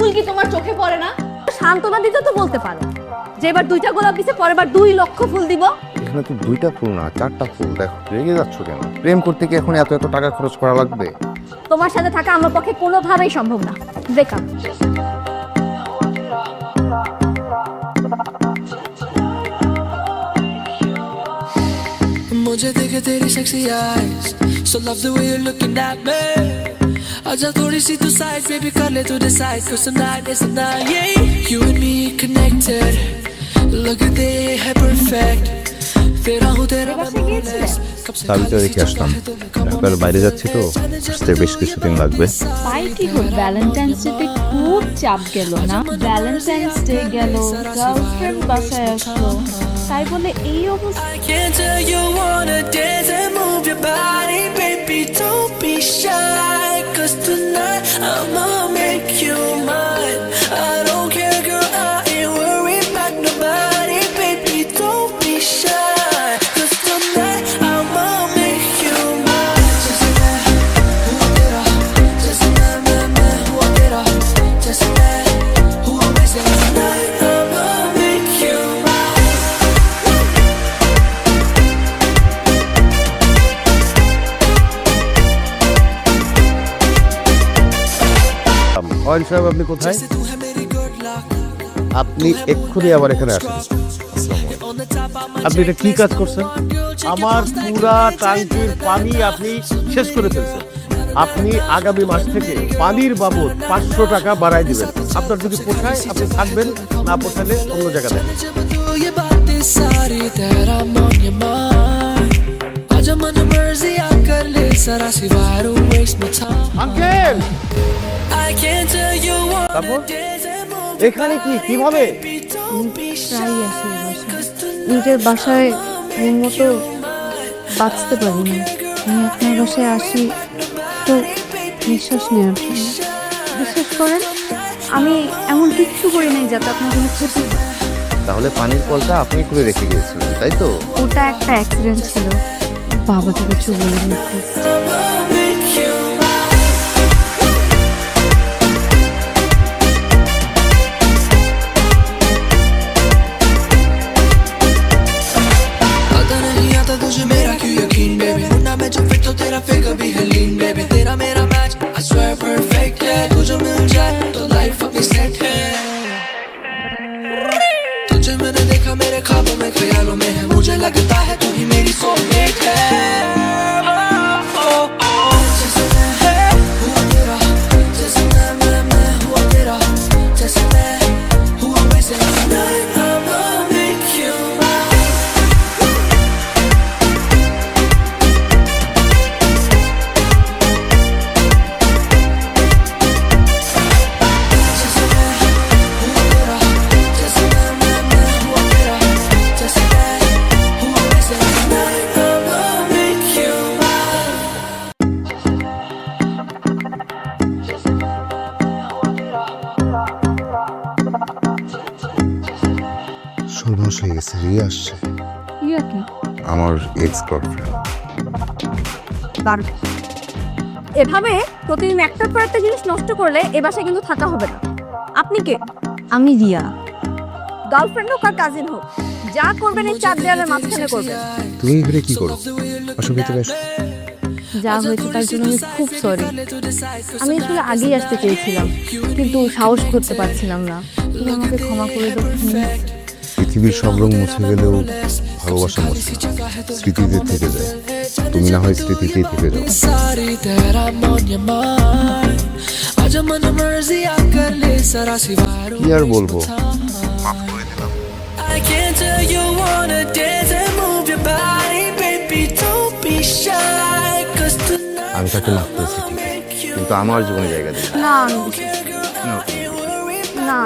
ফুল কি তোমার চোখে পড়ে না সান্ত্বনা দিতে তো বলতে পারো যে এবার দুইটা গোলাপ দিছে পরের বার দুই লক্ষ ফুল দিব এখানে তো দুইটা ফুল না চারটা ফুল দেখো রেগে যাচ্ছ কেন প্রেম করতে কি এখন এত এত টাকা খরচ করা লাগবে তোমার সাথে থাকা আমার পক্ষে কোনোভাবেই সম্ভব না বেকার मुझे देखे तेरी sexy eyes So love the way you're looking at me Aja thodi see to sides, baby, cut it to the sides Cause tonight is the night, yeah You and me connected Look at they have perfect সাবিতে রেখে আসলাম একবার বাইরে যাচ্ছি তো আসতে বেশ কিছুদিন লাগবে তাই কি হল ভ্যালেন্টাইন্স ডে খুব চাপ গেল না ভ্যালেন্টাইন্স ডে গেল গার্লফ্রেন্ড বাসায় আসলো তাই বলে এই অবস্থা অয়ন সাহেব আপনি কোথায়? আপনি এক্ষুনি আবার এখানে আসেন। আপনি এটা কি কাজ করছেন? আমার পুরা টাঙ্কির পানি আপনি শেষ করে ফেলছেন। আপনি আগামী মাস থেকে পানির বাবদ পাঁচশো টাকা বাড়ায় দিবেন। আপনার যদি পোষায় আপনি থাকবেন না পোষালে অন্য জায়গা দেন তারপর? এখানে কি? কীভাবে? প্রায় আসি নিজের বাসায় মন মতো বাঁচতে পারি না। আমি আপনার বাসায় আসি তো নিঃশ্বাস নেওয়ার বিশ্বাস করেন আমি এমন কিচ্ছু করি নাই যাতে আপনার কোনো ক্ষতি তাহলে পানির কলটা আপনি করে রেখে গিয়েছিলেন তাই তো? ওটা একটা অ্যাক্সিডেন্ট ছিল। বাবাকে কিছু বলিনি সর্বনাশ হয়ে গেছে রিয়া আসছে। ইয়া কি? আমার এক্স গার্লফ্রেন্ড এভাবে প্রতিদিন একটার পর একটা জিনিস নষ্ট করলে এ বাসায় কিন্তু থাকা হবে না। আপনি কে? আমি রিয়া। গার্লফ্রেন্ড হোক আর কাজিন হোক যা করবেন এই চার দেওয়ালের মাঝখানে করবেন। তুমি এখানে কি করো? আসো ভিতরে এসো যা হয়েছে তার জন্য আমি খুব সরি আমি আসলে আগেই আসতে চেয়েছিলাম কিন্তু সাহস করতে পারছিলাম না। তুমি আমাকে ক্ষমা করে দাও please। পৃথিবীর সব রং মুছে গেলেও ভালোবাসা মুছে স্মৃতিতে থেকে যায়। তুমি না হয় স্মৃতিতেই থেকে যাও। কি আর বলব? আমি তাকে মাফ করেছি কিন্তু আমার জীবনে জায়গা দিই না।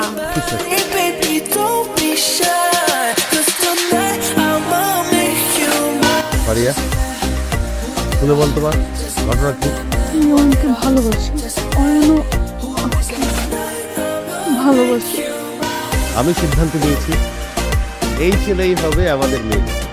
পারিয়া খুলে ঘটনা কি? আমি ভালোবাসি অয়নও ভালোবাসি? আমি সিদ্ধান্ত নিয়েছি এই ছেলেই হবে আমাদের মেয়ে।